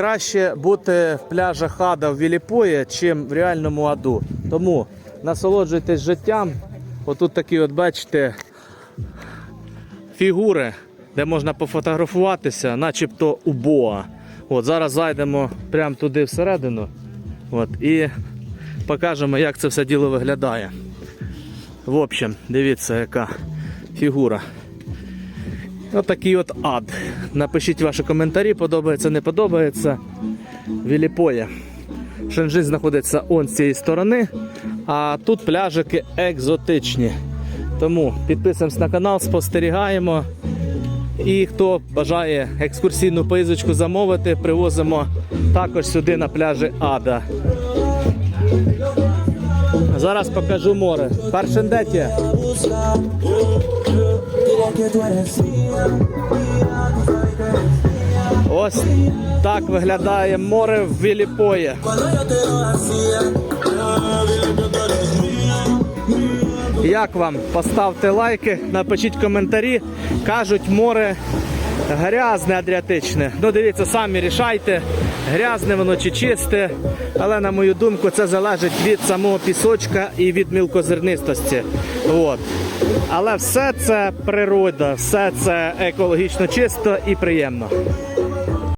краще бути в пляжах Ада в Віліпої, чим в реальному аду. Тому насолоджуйтесь життям. Отут такі, от бачите, фігури, де можна пофотографуватися, начебто у Боа. От зараз зайдемо прямо туди всередину. От, і покажемо, як це все діло виглядає. В общем, дивіться, яка фігура. Ось такий от ад. Напишіть ваші коментарі, подобається, не подобається. Віліпоє. Шенжин знаходиться он з цієї сторони, а тут пляжики екзотичні. Тому підписуємось на канал, спостерігаємо. І хто бажає екскурсійну поїздочку замовити, привозимо також сюди на пляжі Ада. Зараз покажу море. Паршендеті. Ось так виглядає море в Віліпої. Як вам? Поставте лайки, напишіть коментарі. Кажуть, море грязне, адріатичне. Ну, дивіться, самі рішайте, грязне воно чи чисте. Але на мою думку, це залежить від самого пісочка і від мілкозернистості. От. Але все це природа, все це екологічно чисто і приємно.